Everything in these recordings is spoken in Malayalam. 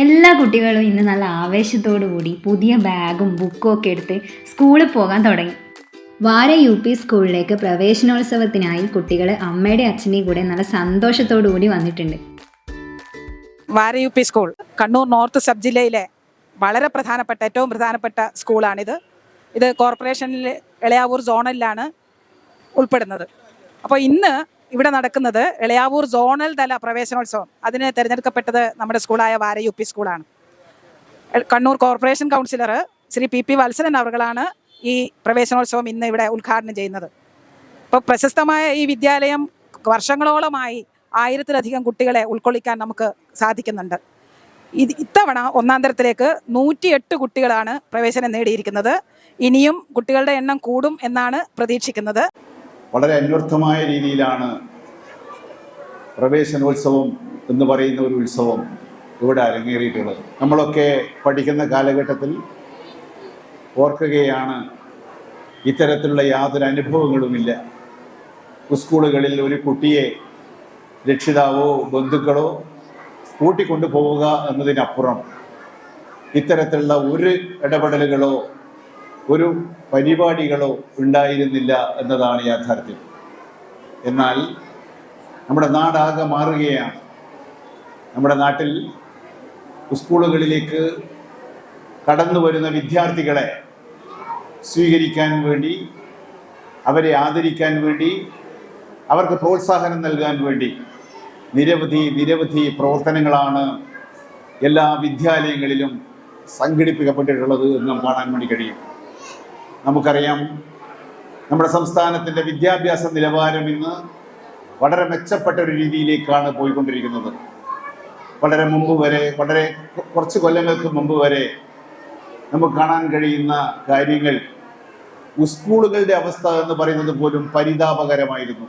എല്ലാ കുട്ടികളും ഇന്ന് നല്ല ആവേശത്തോടു കൂടി പുതിയ ബാഗും ബുക്കും ഒക്കെ എടുത്ത് സ്കൂളിൽ പോകാൻ തുടങ്ങി. വാര യു പി സ്കൂളിലേക്ക് പ്രവേശനോത്സവത്തിനായി കുട്ടികൾ അമ്മയുടെ അച്ഛന്റെയും കൂടെ നല്ല സന്തോഷത്തോടു കൂടി വന്നിട്ടുണ്ട്. Vara U P school Kannur north sub ജില്ലയിലെ വളരെ പ്രധാനപ്പെട്ട ഏറ്റവും പ്രധാനപ്പെട്ട സ്കൂളാണിത്. ഇത് കോർപ്പറേഷനിൽ ഇളയാവൂർ സോണലിലാണ് ഉൾപ്പെടുന്നത്. അപ്പോൾ ഇന്ന് ഇവിടെ നടക്കുന്നത് എളയാവൂർ സോണൽ തല പ്രവേശനോത്സവം. അതിന് തിരഞ്ഞെടുക്കപ്പെട്ടത് നമ്മുടെ സ്കൂളായ വാര യു പി സ്കൂളാണ്. Kannur corporation councillor Shri P P Valsaran അവർകളാണ് ഈ പ്രവേശനോത്സവം ഇന്ന് ഇവിടെ ഉദ്ഘാടനം ചെയ്യുന്നത്. ഇപ്പോൾ പ്രശസ്തമായ ഈ വിദ്യാലയം വർഷങ്ങളോളമായി ആയിരത്തിലധികം കുട്ടികളെ ഉൾക്കൊള്ളിക്കാൻ നമുക്ക് സാധിക്കുന്നുണ്ട്. ഇത് ഇത്തവണ ഒന്നാം തരത്തിലേക്ക് നൂറ്റിയെട്ട് കുട്ടികളാണ് പ്രവേശനം നേടിയിരിക്കുന്നത്. ഇനിയും കുട്ടികളുടെ എണ്ണം കൂടും എന്നാണ് പ്രതീക്ഷിക്കുന്നത്. വളരെ അന്വർത്ഥമായ രീതിയിലാണ് പ്രവേശനോത്സവം എന്ന് പറയുന്ന ഒരു ഉത്സവം ഇവിടെ അരങ്ങേറിയിട്ടുള്ളത്. നമ്മളൊക്കെ പഠിക്കുന്ന കാലഘട്ടത്തിൽ ഓർക്കുകയാണ് ഇത്തരത്തിലുള്ള യാതൊരു അനുഭവങ്ങളുമില്ല. സ്കൂളുകളിൽ ഒരു കുട്ടിയെ രക്ഷിതാവോ ബന്ധുക്കളോ കൂട്ടിക്കൊണ്ടു പോവുക എന്നതിനപ്പുറം ഇത്തരത്തിലുള്ള ഒരു ഇടപെടലുകളോ ഒരു പരിപാടികളോ ഉണ്ടായിരുന്നില്ല എന്നതാണ് യാഥാർത്ഥ്യം. എന്നാൽ നമ്മുടെ നാടാകെ മാറുകയാണ്. നമ്മുടെ നാട്ടിൽ സ്കൂളുകളിലേക്ക് കടന്നു വരുന്ന വിദ്യാർത്ഥികളെ സ്വീകരിക്കാൻ വേണ്ടി അവരെ ആദരിക്കാൻ വേണ്ടി അവർക്ക് പ്രോത്സാഹനം നൽകാൻ വേണ്ടി നിരവധി നിരവധി പ്രവർത്തനങ്ങളാണ് എല്ലാ വിദ്യാലയങ്ങളിലും സംഘടിപ്പിക്കപ്പെട്ടിട്ടുള്ളത് എന്ന് കാണാൻ വേണ്ടി കഴിയും. നമുക്കറിയാം നമ്മുടെ സംസ്ഥാനത്തിന്റെ വിദ്യാഭ്യാസ നിലവാരം ഇന്ന് വളരെ മെച്ചപ്പെട്ട ഒരു രീതിയിലേക്കാണ് പോയിക്കൊണ്ടിരിക്കുന്നത്. വളരെ മുമ്പ് വരെ വളരെ കുറച്ച് കൊല്ലങ്ങൾക്ക് മുമ്പ് വരെ നമുക്ക് കാണാൻ കഴിയുന്ന കാര്യങ്ങൾ സ്കൂളുകളുടെ അവസ്ഥ എന്ന് പറയുന്നത് പോലും പരിതാപകരമായിരുന്നു.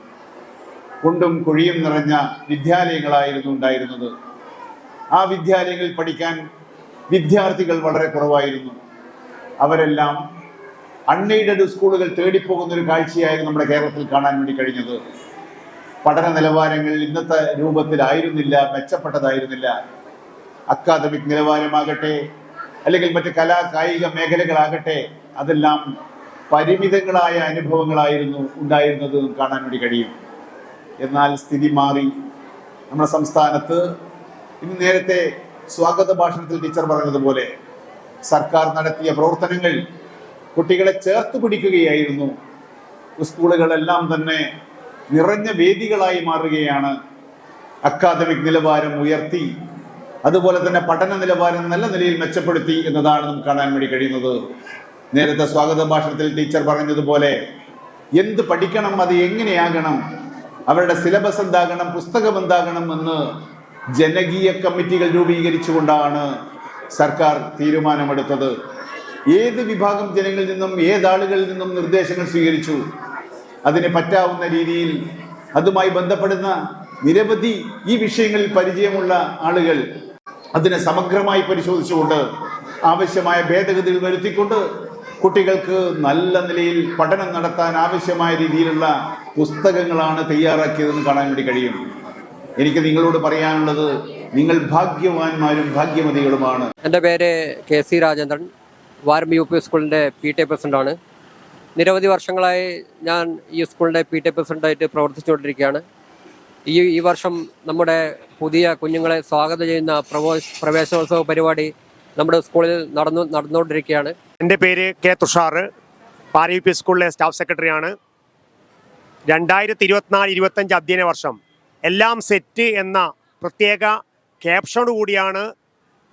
കുണ്ടും കുഴിയും നിറഞ്ഞ വിദ്യാലയങ്ങളായിരുന്നു ഉണ്ടായിരുന്നത്. ആ വിദ്യാലയങ്ങളിൽ പഠിക്കാൻ വിദ്യാർത്ഥികൾ വളരെ കുറവായിരുന്നു. അവരെല്ലാം അൺഎയ്ഡഡ് സ്കൂളുകൾ തേടിപ്പോകുന്ന ഒരു കാഴ്ചയായിരുന്നു നമ്മുടെ കേരളത്തിൽ കാണാൻ വേണ്ടി കഴിഞ്ഞത്. പഠന നിലവാരങ്ങൾ ഇന്നത്തെ രൂപത്തിലായിരുന്നില്ല മെച്ചപ്പെട്ടതായിരുന്നില്ല. അക്കാദമിക് നിലവാരമാകട്ടെ അല്ലെങ്കിൽ മറ്റ് കലാ കായിക മേഖലകളാകട്ടെ അതെല്ലാം പരിമിതങ്ങളായ അനുഭവങ്ങളായിരുന്നു ഉണ്ടായിരുന്നത് കാണാൻ വേണ്ടി കഴിയും. എന്നാൽ സ്ഥിതി മാറി. നമ്മുടെ സംസ്ഥാനത്ത് ഇന്ന് നേരത്തെ സ്വാഗത ഭാഷണത്തിൽ ടീച്ചർ പറഞ്ഞതുപോലെ സർക്കാർ നടത്തിയ പ്രവർത്തനങ്ങൾ കുട്ടികളെ ചേർത്ത് പിടിക്കുകയായിരുന്നു. സ്കൂളുകളെല്ലാം തന്നെ നിറഞ്ഞ വേദികളായി മാറുകയാണ്. അക്കാദമിക് നിലവാരം ഉയർത്തി അതുപോലെ തന്നെ പഠന നിലവാരം നല്ല നിലയിൽ മെച്ചപ്പെടുത്തി എന്നതാണ് നമുക്ക് കാണാൻ വേണ്ടി കഴിയുന്നത്. നേരത്തെ സ്വാഗത ഭാഷണത്തിൽ ടീച്ചർ പറഞ്ഞതുപോലെ എന്ത് പഠിക്കണം അത് എങ്ങനെയാകണം അവരുടെ സിലബസ് എന്താകണം പുസ്തകം എന്താകണം എന്ന് ജനകീയ കമ്മിറ്റികൾ രൂപീകരിച്ചുകൊണ്ടാണ് സർക്കാർ തീരുമാനമെടുത്തത്. ഏത് വിഭാഗം ജനങ്ങളിൽ നിന്നും ഏതാളുകളിൽ നിന്നും നിർദ്ദേശങ്ങൾ സ്വീകരിച്ചു? അതിന് പറ്റാവുന്ന രീതിയിൽ അതുമായി ബന്ധപ്പെടുന്ന നിരവധി ഈ വിഷയങ്ങളിൽ പരിചയമുള്ള ആളുകൾ അതിനെ സമഗ്രമായി പരിശോധിച്ചുകൊണ്ട് ആവശ്യമായ ഭേദഗതികൾ വരുത്തിക്കൊണ്ട് കുട്ടികൾക്ക് നല്ല നിലയിൽ പഠനം നടത്താൻ ആവശ്യമായ രീതിയിലുള്ള പുസ്തകങ്ങളാണ് തയ്യാറാക്കിയതെന്ന് കാണാൻ വേണ്ടി കഴിയും. എനിക്ക് നിങ്ങളോട് പറയാനുള്ളത് നിങ്ങൾ ഭാഗ്യവാന്മാരും ഭാഗ്യമതികളുമാണ്. എന്റെ പേര് K C Rajendran. Varam U P സ്കൂളിന്റെ പി ടി എ പ്രസിഡന്റാണ് നിരവധി വർഷങ്ങളായി ഞാൻ ഈ സ്കൂളിന്റെ പി ടി എ പ്രസിഡന്റായിട്ട് പ്രവർത്തിച്ചുകൊണ്ടിരിക്കുകയാണ്. ഈ ഈ വർഷം നമ്മുടെ പുതിയ കുഞ്ഞുങ്ങളെ സ്വാഗതം ചെയ്യുന്ന പ്രവോ പ്രവേശനോത്സവ പരിപാടി നമ്മുടെ സ്കൂളിൽ നടന്നു നടന്നുകൊണ്ടിരിക്കുകയാണ്. എന്റെ പേര് K Thushar Pari U P സ്കൂളിലെ സ്റ്റാഫ് സെക്രട്ടറിയാണ്. രണ്ടായിരത്തി ഇരുപത്തിനാല് ഇരുപത്തഞ്ച് അധ്യയന വർഷം എല്ലാം സെറ്റ് എന്ന പ്രത്യേക ക്യാപ്ഷനോട് കൂടിയാണ്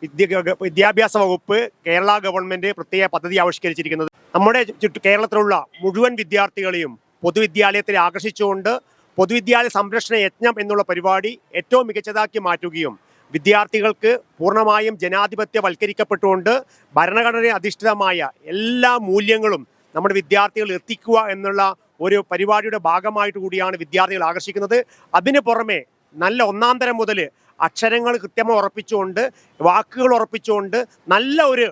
വിദ്യാഭ്യാസ വകുപ്പ് കേരള ഗവൺമെന്റ് പ്രത്യേക പദ്ധതി ആവിഷ്കരിച്ചിരിക്കുന്നത്. നമ്മുടെ ചുറ്റു കേരളത്തിലുള്ള മുഴുവൻ വിദ്യാർത്ഥികളെയും പൊതുവിദ്യാലയത്തിൽ ആകർഷിച്ചുകൊണ്ട് പൊതുവിദ്യാലയ സംരക്ഷണ യജ്ഞം എന്നുള്ള പരിപാടി ഏറ്റവും മികച്ചതാക്കി മാറ്റുകയും വിദ്യാർത്ഥികൾക്ക് പൂർണമായും ജനാധിപത്യവൽക്കരിക്കപ്പെട്ടുകൊണ്ട് ഭരണഘടന അധിഷ്ഠിതമായ എല്ലാ മൂല്യങ്ങളും നമ്മുടെ വിദ്യാർത്ഥികൾ എത്തിക്കുക എന്നുള്ള ഒരു പരിപാടിയുടെ ഭാഗമായിട്ട് കൂടിയാണ് വിദ്യാർത്ഥികൾ ആകർഷിക്കുന്നത്. അതിന് പുറമെ നല്ല ഒന്നാം തരം മുതൽ അക്ഷരങ്ങൾ കൃത്യമായി ഉറപ്പിച്ചുകൊണ്ട് വാക്കുകൾ ഉറപ്പിച്ചുകൊണ്ട് നല്ല ഒരു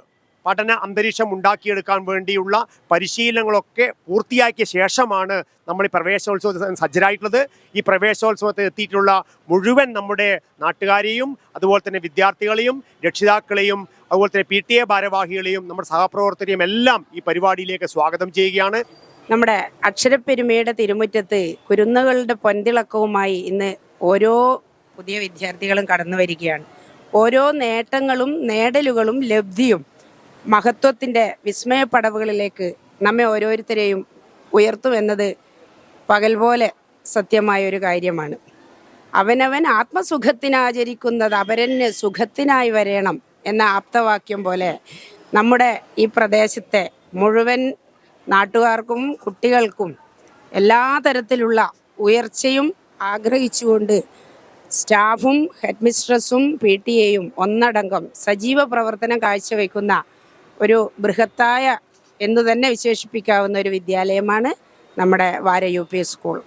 പഠന അന്തരീക്ഷം ഉണ്ടാക്കിയെടുക്കാൻ വേണ്ടിയുള്ള പരിശീലനങ്ങളൊക്കെ പൂർത്തിയാക്കിയ ശേഷമാണ് നമ്മൾ ഈ പ്രവേശനോത്സവത്തിൽ സജ്ജരായിട്ടുള്ളത്. ഈ പ്രവേശനോത്സവത്തിൽ എത്തിയിട്ടുള്ള മുഴുവൻ നമ്മുടെ നാട്ടുകാരെയും അതുപോലെ തന്നെ വിദ്യാർത്ഥികളെയും രക്ഷിതാക്കളെയും അതുപോലെ തന്നെ പി ടി എ ഭാരവാഹികളെയും നമ്മുടെ സഹപ്രവർത്തകരെയും എല്ലാം ഈ പരിപാടിയിലേക്ക് സ്വാഗതം ചെയ്യുകയാണ്. നമ്മുടെ അക്ഷരപ്പെരുമയുടെ തിരുമുറ്റത്ത് കുരുന്നുകളുടെ പൊൻതിളക്കവുമായി ഇന്ന് ഓരോ പുതിയ വിദ്യാർത്ഥികളും കടന്നു വരികയാണ്. ഓരോ നേട്ടങ്ങളും നേടലുകളും ലബ്ധിയും മഹത്വത്തിന്റെ വിസ്മയപ്പടവുകളിലേക്ക് നമ്മെ ഓരോരുത്തരെയും ഉയർത്തുമെന്നത് പകൽ പോലെ സത്യമായൊരു കാര്യമാണ്. അവനവൻ ആത്മസുഖത്തിനാചരിക്കുന്നത് അപരന് സുഖത്തിനായി വരേണം എന്ന ആപ്തവാക്യം പോലെ നമ്മുടെ ഈ പ്രദേശത്തെ മുഴുവൻ നാട്ടുകാർക്കും കുട്ടികൾക്കും എല്ലാ തരത്തിലുള്ള ഉയർച്ചയും ആഗ്രഹിച്ചുകൊണ്ട് സ്റ്റാഫും ഹെഡ് മിസ്ട്രസും പി ടി എയും ഒന്നടങ്കം സജീവ പ്രവർത്തനം കാഴ്ചവെക്കുന്ന ഒരു ബൃഹത്തായ എന്ന് തന്നെ വിശേഷിപ്പിക്കാവുന്ന ഒരു വിദ്യാലയമാണ് നമ്മുടെ വാര യു പി സ്കൂൾ.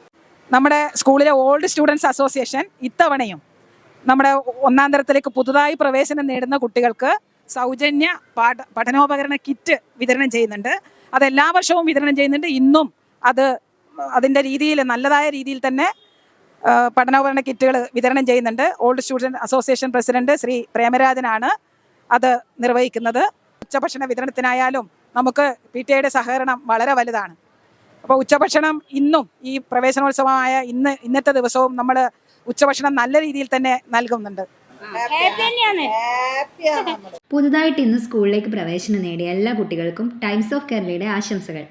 നമ്മുടെ സ്കൂളിലെ ഓൾഡ് സ്റ്റുഡൻസ് അസോസിയേഷൻ ഇത്തവണയും നമ്മുടെ ഒന്നാം തരത്തിലേക്ക് പുതുതായി പ്രവേശനം നേടുന്ന കുട്ടികൾക്ക് സൗജന്യ പാഠ പഠനോപകരണ കിറ്റ് വിതരണം ചെയ്യുന്നുണ്ട്. അത് എല്ലാ വർഷവും വിതരണം ചെയ്യുന്നുണ്ട്. ഇന്നും അത് അതിന്റെ രീതിയിൽ നല്ലതായ രീതിയിൽ തന്നെ പഠനോപകരണ കിറ്റുകൾ വിതരണം ചെയ്യുന്നുണ്ട്. Old student association president Shri പ്രേമരാജനാണ് അത് നിർവഹിക്കുന്നത്. ഉച്ചഭക്ഷണ വിതരണത്തിനായാലും നമുക്ക് പി ടി ഐയുടെ സഹകരണം വളരെ വലുതാണ്. അപ്പോൾ ഉച്ചഭക്ഷണം ഇന്നും ഈ പ്രവേശനോത്സവമായ ഇന്ന് ഇന്നത്തെ ദിവസവും നമ്മൾ ഉച്ചഭക്ഷണം നല്ല രീതിയിൽ തന്നെ നൽകുന്നുണ്ട്. പുതുതായിട്ട് ഇന്ന് സ്കൂളിലേക്ക് പ്രവേശനം നേടിയ എല്ലാ കുട്ടികൾക്കും ടൈംസ് ഓഫ് കേരളയുടെ ആശംസകൾ.